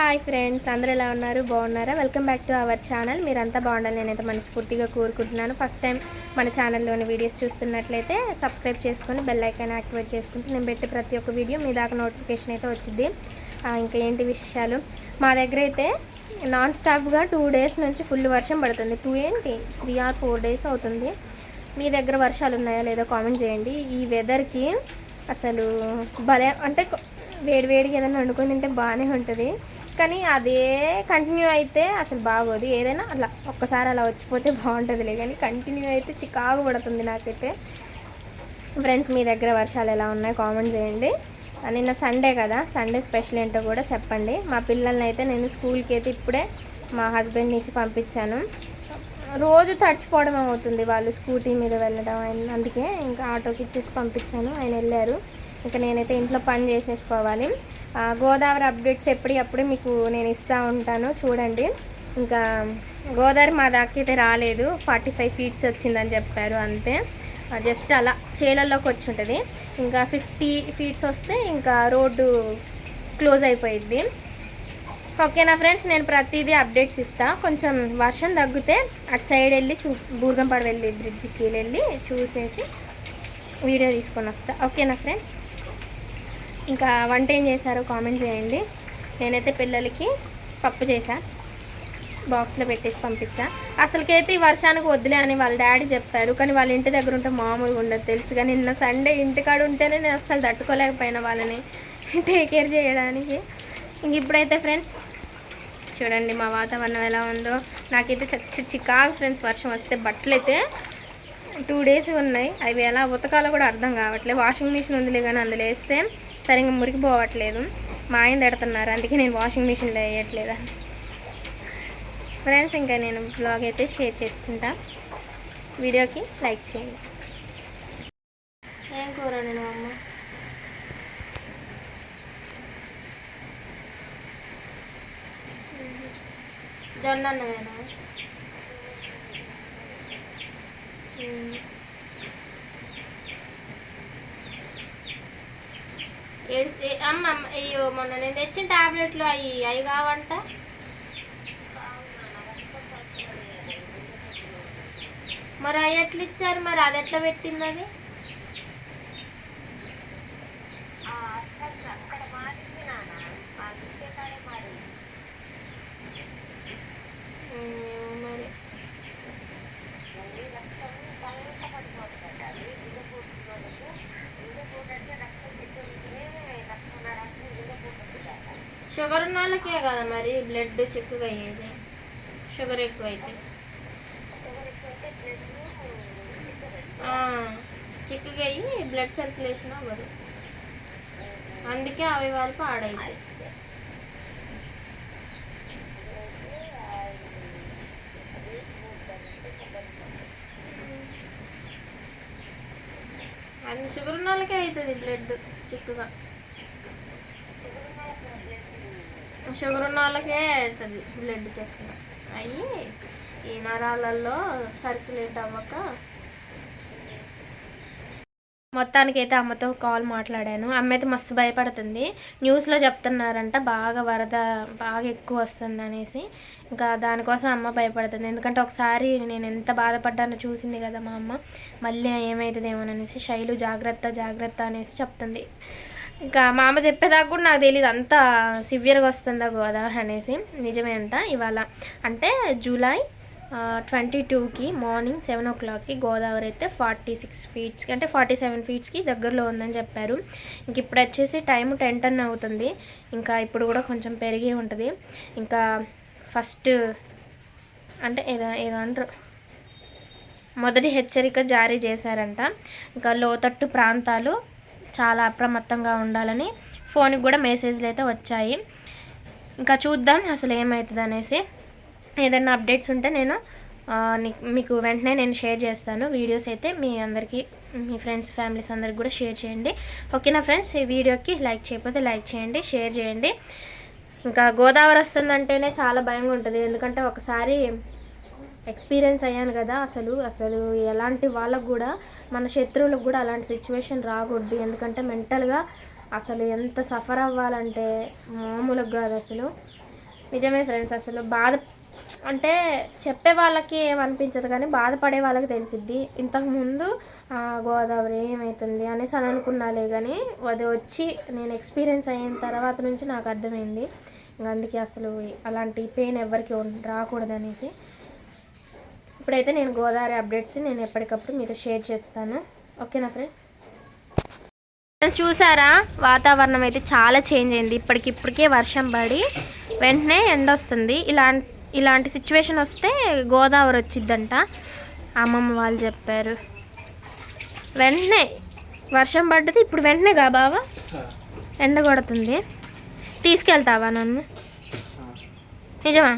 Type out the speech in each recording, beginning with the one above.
Hi friends అందరూ ఎలా ఉన్నారు? బాగున్నారా? Welcome back to our channel మీరంతా బాగుండాలి నేనైతే మనస్ఫూర్తిగా కోరుకుంటున్నాను. ఫస్ట్ టైం మన ఛానల్లోని వీడియోస్ చూస్తున్నట్లయితే సబ్స్క్రైబ్ చేసుకొని బెల్ ఐకాన్ యాక్టివేట్ చేసుకుంటే నేను పెట్టే ప్రతి ఒక్క వీడియో మీ దాకా నోటిఫికేషన్ అయితే వచ్చింది ఇంకా ఏంటి విషయాలు మా దగ్గర అయితే నాన్ స్టాప్గా టూ డేస్ నుంచి ఫుల్ వర్షం పడుతుంది. టూ ఏంటి? త్రీ ఆర్ ఫోర్ డేస్ అవుతుంది. మీ దగ్గర వర్షాలు ఉన్నాయా లేదో కామెంట్ చేయండి. ఈ వెదర్కి అసలు భలే అంటే వేడి వేడిగా ఏదైనా వండుకొని తింటే బాగానే ఉంటుంది. కానీ అదే కంటిన్యూ అయితే అసలు బాగోదు. ఏదైనా అలా ఒక్కసారి అలా వచ్చిపోతే బాగుంటుందిలే కానీ కంటిన్యూ అయితే చికాకు పడుతుంది నాకైతే. ఫ్రెండ్స్ మీ దగ్గర వర్షాలు ఎలా ఉన్నాయి కామెంట్ చేయండి. నిన్న సండే కదా సండే స్పెషల్ ఏంటో కూడా చెప్పండి. మా పిల్లల్ని అయితే నేను స్కూల్కి అయితే ఇప్పుడే మా హస్బెండ్ నుంచి పంపించాను. రోజు తడిచిపోవడం అవుతుంది వాళ్ళు స్కూటీ మీద వెళ్ళడం అందుకే ఇంకా ఆటోకి ఇచ్చేసి పంపించాను. ఆయన వెళ్ళారు. ఇంకా నేనైతే ఇంట్లో పని చేసేసుకోవాలి. గోదావరి అప్డేట్స్ ఎప్పటికప్పుడు మీకు నేను ఇస్తూ ఉంటాను. చూడండి. ఇంకా గోదావరి మా దాకైతే రాలేదు. ఫార్టీ ఫైవ్ ఫీట్స్ వచ్చిందని చెప్పారు అంతే. జస్ట్ అలా చేలల్లోకి వచ్చి ఉంటుంది. ఇంకా ఫిఫ్టీ ఫీట్స్ వస్తే ఇంకా రోడ్డు క్లోజ్ అయిపోయిద్ది. ఓకేనా ఫ్రెండ్స్? నేను ప్రతిదీ అప్డేట్స్ ఇస్తా. కొంచెం వర్షం తగ్గితే అటు సైడ్ వెళ్ళి చూ బూర్గంపాడు వెళ్ళి బ్రిడ్జికి వెళ్ళి చూసేసి వీడియో తీసుకొని వస్తా. ఓకేనా ఫ్రెండ్స్? ఇంకా వంట ఏం చేశారో కామెంట్ చేయండి. నేనైతే పిల్లలకి పప్పు చేశా. బాక్స్లో పెట్టేసి పంపించా. అసలుకైతే ఈ వర్షానికి వద్దులే అని వాళ్ళ డాడీ చెప్పారు. కానీ వాళ్ళ ఇంటి దగ్గర ఉంటే మామూలుగా ఉండదు తెలుసు. కానీ నిన్న సండే ఇంటికాడ ఉంటేనే నేను అసలు తట్టుకోలేకపోయినా వాళ్ళని టేక్ కేర్ చేయడానికి. ఇంక ఇప్పుడైతే ఫ్రెండ్స్ చూడండి మా వాతావరణం ఎలా ఉందో. నాకైతే చచ్చి చికాకు ఫ్రెండ్స్ వర్షం వస్తే బట్టలు అయితే టూ డేస్ ఉన్నాయి. అవి ఎలా ఉతకాలో కూడా అర్థం కావట్లేదు వాషింగ్ మిషన్ ఉందిలే కానీ అందులో వేస్తే సరిగ్గా మురికిపోవట్లేదు. మా ఆయన తిడుతున్నారు. అందుకే నేను వాషింగ్ మిషన్లో వేయట్లేదా ఫ్రెండ్స్ ఇంకా నేను బ్లాగ్ అయితే షేర్ చేసుకుంటా. వీడియోకి లైక్ చేయండి. ఏం కూర నేను అమ్మ? జొన్న అన్నమేనా అమ్మ అయ్యో మొన్న నేను తెచ్చిన టాబ్లెట్లు అవి అవి కావంట. మరి అవి ఎట్లా ఇచ్చారు? మరి అది ఎట్లా పెట్టింది అది? షుగర్ ఉన్న వాళ్ళకే కదా మరి బ్లడ్ చిక్కుగా అయ్యేది? షుగర్ ఎక్కువ అయితే చిక్కుగా అయ్యి బ్లడ్ సర్క్యులేషన్ అవ్వదు. అందుకే అవి వరకు ఆడైతే అది షుగర్ ఉన్న వాళ్ళకే అవుతుంది బ్లడ్ చిక్కుగా. షుగర్ ఉన్న వాళ్ళకే అవుతుంది బ్లడ్ చక్కెర అయ్యి ఈ నరాలలో సర్క్యులేట్ అవ్వక మొత్తానికి అయితే అమ్మతో కాల్ మాట్లాడాను. అమ్మ అయితే మస్తు భయపడుతుంది. న్యూస్లో చెప్తున్నారంట బాగా వరద బాగా ఎక్కువ వస్తుంది అనేసి ఇంకా దానికోసం అమ్మ భయపడుతుంది. ఎందుకంటే ఒకసారి నేను ఎంత బాధపడ్డానో చూసింది కదా మా అమ్మ. మళ్ళీ ఏమవుతుందేమోననేసి శైలు జాగ్రత్త జాగ్రత్త అనేసి చెప్తుంది. ఇంకా మా అమ్మ చెప్పేదాకా కూడా నాకు తెలియదు అంత సివియర్గా వస్తుందా గోదావరి అనేసి. నిజమే అంట ఇవాళ. అంటే జూలై ట్వంటీ టూకి మార్నింగ్ సెవెన్ ఓ క్లాక్కి గోదావరి అయితే ఫార్టీ సిక్స్ ఫీట్స్కి అంటే ఫార్టీ సెవెన్ ఫీట్స్కి దగ్గరలో ఉందని చెప్పారు. ఇంక ఇప్పుడు వచ్చేసి టైం టెన్ టెన్ అవుతుంది. ఇంకా ఇప్పుడు కూడా కొంచెం పెరిగి ఉంటుంది. ఇంకా ఫస్ట్ అంటే ఏదో ఏదో అంటారు. మొదటి హెచ్చరిక జారీ చేశారంట. ఇంకా లోతట్టు ప్రాంతాలు చాలా అప్రమత్తంగా ఉండాలని ఫోన్కి కూడా మెసేజ్లు అయితే వచ్చాయి. ఇంకా చూద్దాం అసలు ఏమవుతుంది అనేసి. ఏదైనా అప్డేట్స్ ఉంటే నేను మీకు వెంటనే నేను షేర్ చేస్తాను. వీడియోస్ అయితే మీ అందరికీ మీ ఫ్రెండ్స్ ఫ్యామిలీస్ అందరికి కూడా షేర్ చేయండి. ఓకేనా ఫ్రెండ్స్ ఈ వీడియోకి లైక్ చేయకపోతే లైక్ చేయండి షేర్ చేయండి. ఇంకా గోదావరి వస్తుందంటేనే చాలా భయంగా ఉంటుంది. ఎందుకంటే ఒకసారి ఎక్స్పీరియన్స్ అయ్యాను కదా అసలు. అసలు ఎలాంటి వాళ్ళకు కూడా మన శత్రువులకు కూడా అలాంటి సిచ్యువేషన్ రాకూడదు. ఎందుకంటే మెంటల్గా అసలు ఎంత సఫర్ అవ్వాలంటే మామూలుగా కాదు అసలు. నిజమే ఫ్రెండ్స్ అసలు బాధ అంటే చెప్పే వాళ్ళకి ఏమనిపించదు కానీ బాధపడే వాళ్ళకి తెలిసిద్ది. ఇంతకుముందు గోదావరి ఏమవుతుంది అనేసి అని అనుకున్నాలే కానీ అది వచ్చి నేను ఎక్స్పీరియన్స్ అయిన తర్వాత నుంచి నాకు అర్థమైంది. ఇంక అందుకే అసలు అలాంటి పెయిన్ ఎవరికి రాకూడదనేసి ఇప్పుడైతే నేను గోదావరి అప్డేట్స్ నేను ఎప్పటికప్పుడు మీతో షేర్ చేస్తాను. ఓకేనా ఫ్రెండ్స్ చూసారా? వాతావరణం అయితే చాలా చేంజ్ అయింది. ఇప్పటికిప్పటికే వర్షం పడి వెంటనే ఎండ వస్తుంది. ఇలాంటి ఇలాంటి సిచ్యువేషన్ వస్తే గోదావరి వచ్చిద్దంట. అమ్మమ్మ వాళ్ళు చెప్పారు. వెంటనే వర్షం పడ్డది ఇప్పుడు వెంటనే కా బావా? ఎండ కొడుతుంది. తీసుకెళ్తావా నన్ను? నిజమా?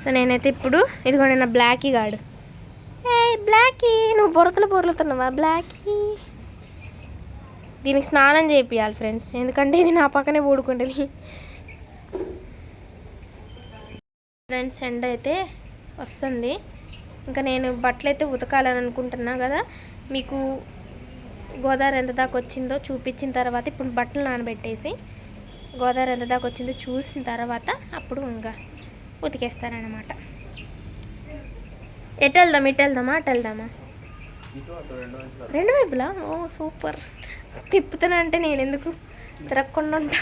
సో నేనైతే ఇప్పుడు ఇదిగోండి నా బ్లాకీ గాడు. ఏ బ్లాకీ. నువ్వు బురదలు బొరలుతున్నావా? బ్లాకీ. దీనికి స్నానం చేపియాలి ఫ్రెండ్స్. ఎందుకంటే ఇది నా పక్కనే ఊడుకుంటుంది. ఫ్రెండ్స్ ఎండ అయితే వస్తుంది. ఇంకా నేను బట్టలు అయితే ఉతకాలని అనుకుంటున్నా కదా. మీకు గోదావరి ఎంత దాకా వచ్చిందో చూపించిన తర్వాత ఇప్పుడు బట్టలు నానబెట్టేసి గోదావరి ఎంత దాకా వచ్చిందో చూసిన తర్వాత అప్పుడు ఇంకా ఉతికేస్తానన్నమాట ఎటు వెళ్దాం ఇటు వెళ్దామా అటు వెళ్దామా రెండు వైపులా? ఓ సూపర్. తిప్పుతానంటే నేను ఎందుకు తిరగకుండా ఉంటా.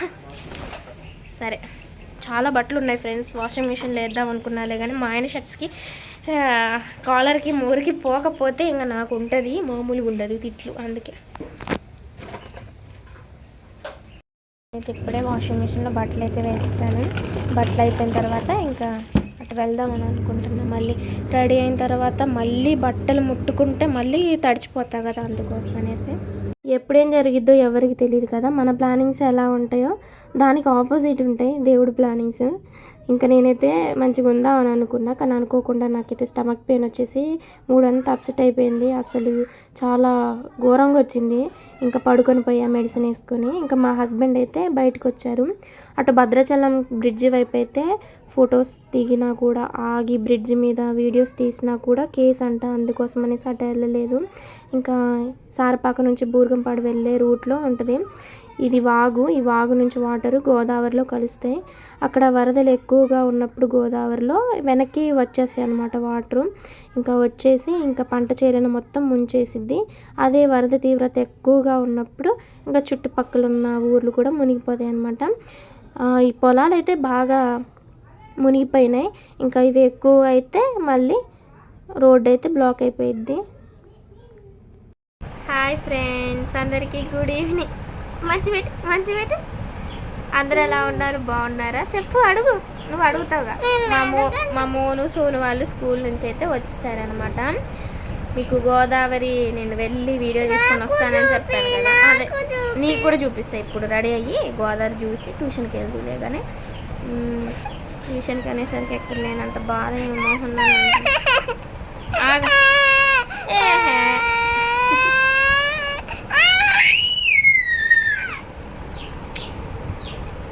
సరే. చాలా బట్టలు ఉన్నాయి ఫ్రెండ్స్. వాషింగ్ మిషన్లో వేద్దాం అనుకున్నాలే కానీ మా ఆయన షర్ట్స్కి కాలర్కి మూరికి పోకపోతే ఇంకా నాకు ఉంటుంది. మామూలుగా ఉండదు తిట్లు. అందుకే. అయితే ఇప్పుడే వాషింగ్ మిషన్లో బట్టలు అయితే వేస్తాను. బట్టలు అయిపోయిన తర్వాత ఇంకా అటు వెళ్దామని అనుకుంటున్నా. మళ్ళీ రెడీ అయిన తర్వాత మళ్ళీ బట్టలు ముట్టుకుంటే మళ్ళీ తడిచిపోతా కదా అందుకోసం అనేసి. ఎప్పుడేం జరిగిద్దో ఎవరికి తెలియదు కదా. మన ప్లానింగ్స్ ఎలా ఉంటాయో దానికి ఆపోజిట్ ఉంటాయి దేవుడి ప్లానింగ్స్. ఇంకా నేనైతే మంచిగా ఉందా అని అనుకున్నా కానీ అనుకోకుండా నాకైతే స్టమక్ పెయిన్ వచ్చేసి మూడంతా అప్సెట్ అయిపోయింది. అసలు చాలా ఘోరంగా వచ్చింది. ఇంకా పడుకొని పోయా మెడిసిన్ వేసుకొని ఇంకా మా హస్బెండ్ అయితే బయటకు వచ్చారు. అటు భద్రాచలం బ్రిడ్జి వైపు అయితే ఫొటోస్ దిగినా కూడా ఆగి బ్రిడ్జ్ మీద వీడియోస్ తీసినా కూడా కేసు అంట అందుకోసం అనేసి అటు వెళ్ళలేదు. ఇంకా సారపాక నుంచి బూర్గంపాడు వెళ్ళే రూట్లో ఉంటుంది. ఇది వాగు. ఈ వాగు నుంచి వాటర్ గోదావరిలో కలుస్తాయి. అక్కడ వరదలు ఎక్కువగా ఉన్నప్పుడు గోదావరిలో వెనక్కి వచ్చేస్తాయి అనమాట వాటరు. ఇంకా వచ్చేసి ఇంకా పంట చేలను మొత్తం ముంచేసిద్ది. అదే వరద తీవ్రత ఎక్కువగా ఉన్నప్పుడు ఇంకా చుట్టుపక్కల ఉన్న ఊర్లు కూడా మునిగిపోతాయి అనమాట ఈ పొలాలు అయితే బాగా మునిగిపోయినాయి. ఇంకా ఇవి ఎక్కువ అయితే మళ్ళీ రోడ్ అయితే బ్లాక్ అయిపోయిద్ది. హాయ్ ఫ్రెండ్స్ అందరికీ గుడ్ ఈవినింగ్. మంచి పెట్టు మంచి పెట్టు. అందరు ఎలా ఉన్నారు? బాగున్నారా? చెప్పు అడుగు. నువ్వు అడుగుతావుగా. మా మో మా మోను సోను వాళ్ళు స్కూల్ నుంచి అయితే వచ్చేసారనమాట మీకు గోదావరి నేను వెళ్ళి వీడియో తీసుకొని వస్తానని చెప్పాను కదా. అదే నీకు కూడా చూపిస్తా. ఇప్పుడు రెడీ అయ్యి గోదావరి చూసి ట్యూషన్కి వెళ్తులే కానీ ట్యూషన్కి అనేసరికి ఎక్కడ లేనంత బాధ ఏమో మోహన్ ఆగు ఏహే.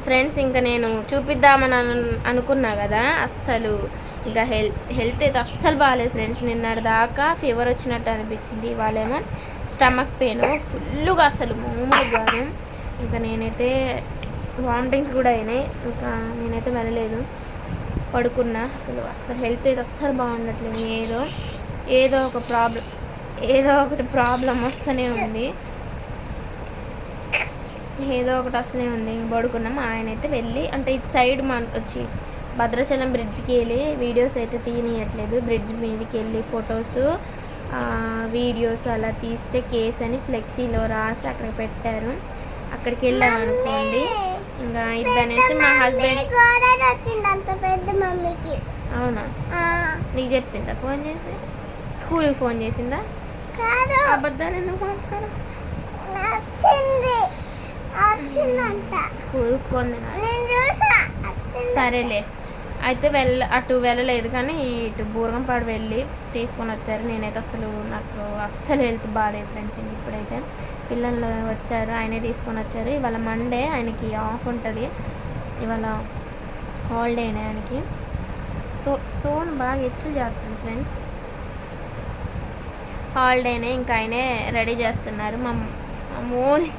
ఫ్రెండ్స్ ఇంకా నేను చూపిద్దామని అను అనుకున్నా కదా అస్సలు. ఇంకా హెల్త్ హెల్త్ అయితే అస్సలు బాగాలేదు ఫ్రెండ్స్ నిన్నటి దాకా ఫీవర్ వచ్చినట్టు అనిపించింది. వాళ్ళేమో స్టమక్ పెయిన్ ఫుల్గా అసలు మామూలుగా ఇంకా నేనైతే వామిటింగ్స్ కూడా అయినాయి. ఇంకా నేనైతే వెళ్ళలేదు. పడుకున్నా. అసలు అస్సలు హెల్త్ అయితే అస్సలు బాగుండట్లేదు. ఏదో ఏదో ఒక ప్రాబ్లం ఏదో ఒకటి ప్రాబ్లం వస్తూనే ఉంది. ఏదో ఒకటి వస్తూనే ఉంది. పడుకున్నాం. ఆయన అయితే వెళ్ళి అంటే ఇటు సైడ్ మన వచ్చి భద్రాచలం బ్రిడ్జ్కి వెళ్ళి వీడియోస్ అయితే తీయనియట్లేదు బ్రిడ్జ్ మీదకి వెళ్ళి ఫొటోస్ వీడియోస్ అలా తీస్తే కేస్ అని ఫ్లెక్సీలో రాసి అక్కడ పెట్టారు. అక్కడికి వెళ్ళాం అనుకోండి. ఇంకా ఇద్దనేసి మా హస్బెండ్ అవునా? నీకు చెప్పిందా? ఫోన్ చేసి స్కూల్కి ఫోన్ చేసిందా? అబద్ధాలు ఎందుకు సరేలే. అయితే వెళ్ళ అటు వెళ్ళలేదు కానీ ఇటు బూరగంపాడు వెళ్ళి తీసుకొని వచ్చారు. నేనైతే అసలు నాకు అస్సలు హెల్త్ బాగాలేదు ఫ్రెండ్స్ ఇంక ఇప్పుడైతే. పిల్లలు వచ్చారు ఆయనే తీసుకొని వచ్చారు. ఇవాళ మండే ఆయనకి ఆఫ్ ఉంటుంది. ఇవాళ హాలిడేనే ఆయనకి. సో సోన్ బాగా హెచ్చులు చేస్తుంది ఫ్రెండ్స్. హాలిడేనే ఇంకా ఆయనే రెడీ చేస్తున్నారు. మా మా మోని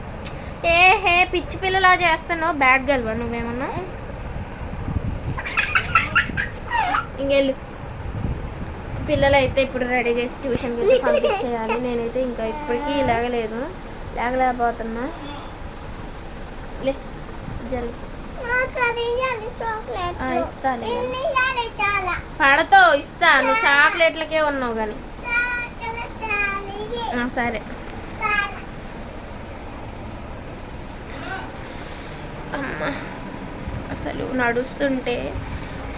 ఏ హే పిచ్చి పిల్లలా చేస్తున్నావు? బ్యాడ్ గర్ల్ నువ్వేమన్నా? ఇంకెళ్ళు. పిల్లలు అయితే ఇప్పుడు రెడీ చేసి ట్యూషన్కి అయితే పంపించేయాలి. నేనైతే ఇంకా ఇప్పటికీ లేగలేదు. లేగలేకపోతున్నా. లే జల్లి నాకు అది ఇవ్వాలి చాక్లెట్ ఆ, ఇస్తాలే ఇన్ని ఇవ్వాలి చాలా. పడతో ఇస్తా. నువ్వు చాక్లెట్లకే ఉన్నావు కానీ. సరే చాలా అమ్మ. అసలు నడుస్తుంటే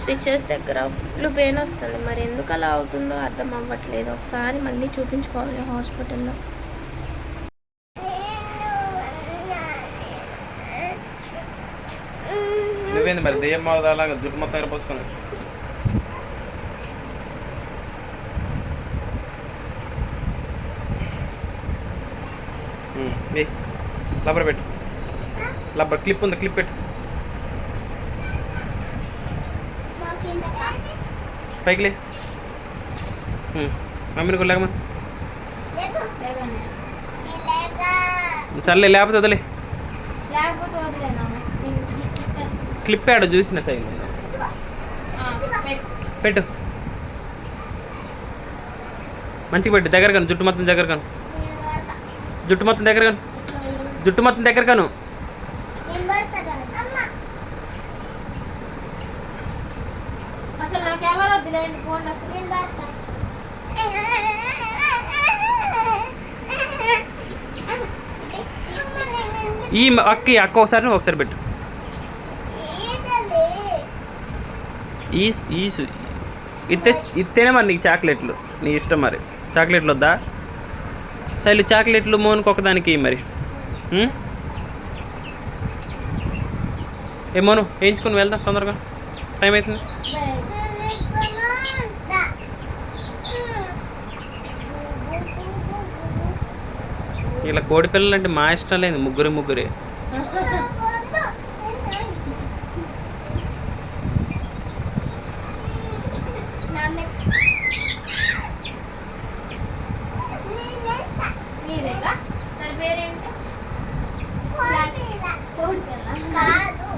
స్టిచెస్ దగ్గర ఫుల్ పెయిన్ వస్తుంది. మరి ఎందుకు అలా అవుతుందో అర్థం అవ్వట్లేదు. ఒకసారి మళ్ళీ చూపించుకోవాలి హాస్పిటల్లో. నువ్వేంది మరి దెయ్యం మొదలాగా జుట్టు మొత్తం ఎరపోసుకొని ఏ పెట్టు. లబ్బర్ క్లిప్ ఉంది క్లిప్ పెట్టు. నాకు పైకి లే. మమ్మీని కూడా లేకమా లేదు. లేకపోతే వదిలే. క్లిప్ ఆడ చూసిన సైడ్ పెట్టు. మంచిగా పెట్టు దగ్గర కాను జుట్టు మొత్తం దగ్గర కాను జుట్టు మొత్తం దగ్గర కాను జుట్టు మొత్తం దగ్గర కాను నేను పడతా. అమ్మ. అసలు నాకు ఎవరు వద్దులేండి ఫోన్ నేను పడతా. ఈ అక్క అక్క ఒకసారి నువ్వు ఒకసారి పెట్టు. ఇత్తే ఇత్తేనే మరి నీకు చాక్లెట్లు. నీ ఇష్టం మరి. చాక్లెట్లు వద్దా? శైలు చాక్లెట్లు మోనుకు ఒకదానికి మరి? ఏ మోను వేయించుకొని వెళ్దాం తొందరగా. టైం అవుతుంది. ఇలా కోడి పిల్లలు అంటే మా ఇష్టం లేదు ముగ్గురు ముగ్గురే.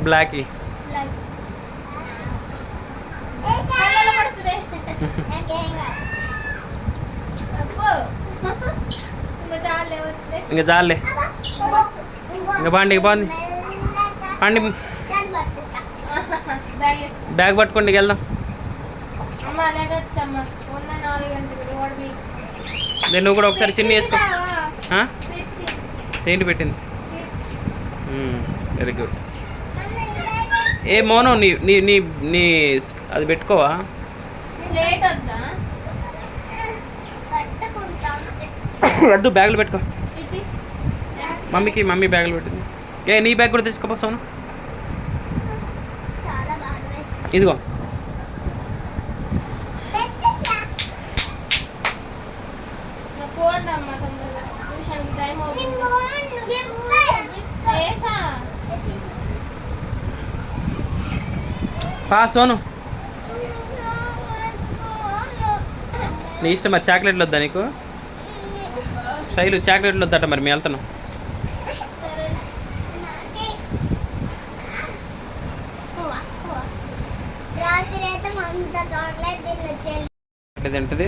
బ్లాకీ కళ్ళలో పడుతుంది నాకేం కాదు అబ్బో ఇంకా చాలే. ఇంకా ఇంకా బాగుంది పండి బ్యాగ్ పట్టుకోండి వెళ్దాం. నేను నువ్వు కూడా ఒకసారి చిన్ని వేసుకో. ఏంటి పెట్టింది? వెరీ గుడ్ ఏ మోను నీ నీ నీ నీ అది పెట్టుకోవా? వద్దా బ్యాగులు పెట్టుకో. మమ్మీకి మమ్మీ బ్యాగులు పెట్టింది ఏ నీ బ్యాగ్ కూడా తెచ్చుకోపో సోను. ఇదిగో. పా సోను. నీ ఇష్టం మరి చాక్లెట్లు వద్దా నీకు? శైలు చాక్లెట్లు వద్దట మరి మేము వెళ్తున్నాం. సరే తింటుంది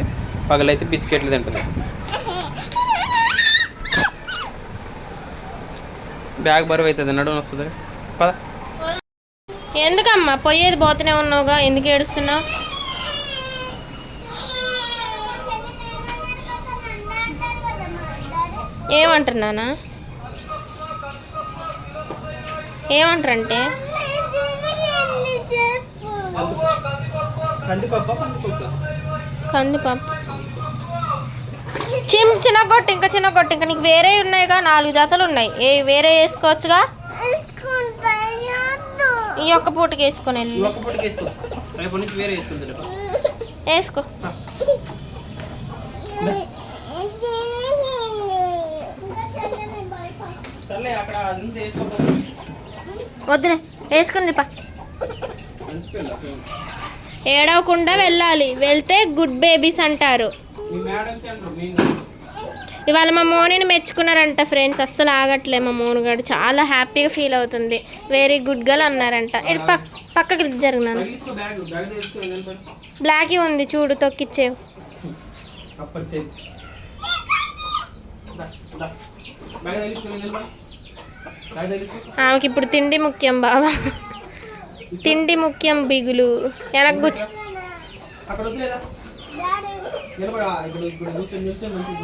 పగలైతే బిస్కెట్లు తింటుంది బ్యాగ్ బరువు అవుతుంది నడుము వస్తుంది పద. ఎందుకమ్మా పోయేది పోతూనే ఉన్నావుగా ఎందుకు ఏడుస్తున్నావు? ఏమంటున్నానా ఏమంటారంటే? కందిపప్ప. చిమ్ చిన్నగొట్టు ఇంకా చిన్నగొట్టు ఇంకా నీకు వేరే ఉన్నాయిగా నాలుగు జతలు ఉన్నాయి. ఏ వేరే వేసుకోవచ్చుగా? ఈ ఒక్క పూటకి వేసుకొని వెళ్ళి. వేసుకో రేపు నుంచి వేరే వేసుకుంటారు వేసుకో సర్లే అక్కడ అది ఉంది వేసుకోపో వద్దులే వేసుకుంది పా. ఏడవకుండా వెళ్ళాలి. వెళ్తే గుడ్ బేబీస్ అంటారు. ఇవాళ మా మోనిని మెచ్చుకున్నారంట ఫ్రెండ్స్ అస్సలు ఆగట్లే మా మోనుగాడు చాలా హ్యాపీగా ఫీల్ అవుతుంది. వెరీ గుడ్ గర్ల్ అన్నారంట. ఇటు పక్ పక్కకి జరిగినాను బ్లాక్ ఉంది చూడు తొక్కిచ్చేవు. బ్యాగ్ ఆమెకి ఇప్పుడు తిండి ముఖ్యం బావా. తిండి ముఖ్యం బిగులు. వెనక్కి కూర్చో.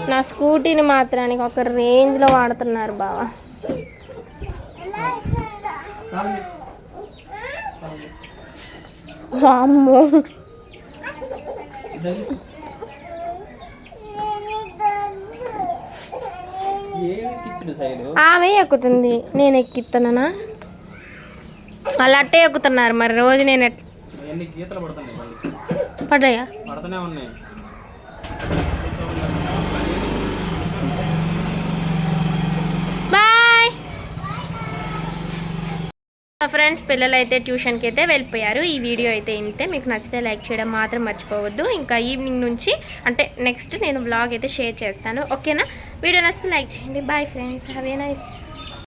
నా స్కూటీని మాత్రానికి ఒక రేంజ్లో వాడుతున్నారు బావా. అమ్మో తగిలించు. ఏమి ఎక్కించిన శైలు ఆమె ఎక్కుతుంది నేను ఎక్కిస్తానా వాళ్ళు అట్టే ఎక్కుతున్నారు మరి రోజు నేను ఎట్ ఎన్ని గీతలు పడుతున్నాయి మళ్ళీ? పడ్డాయా పడుతూనే ఉన్నాయి బాయ్ మా ఫ్రెండ్స్ పిల్లలు అయితే ట్యూషన్కి అయితే వెళ్ళిపోయారు. ఈ వీడియో అయితే ఇంతే. మీకు నచ్చితే లైక్ చేయడం మాత్రం మర్చిపోవద్దు. ఇంకా ఈవినింగ్ నుంచి అంటే నెక్స్ట్ నేను బ్లాగ్ అయితే షేర్ చేస్తాను. ఓకేనా? వీడియో నచ్చితే లైక్ చేయండి. Bye friends. Have a nice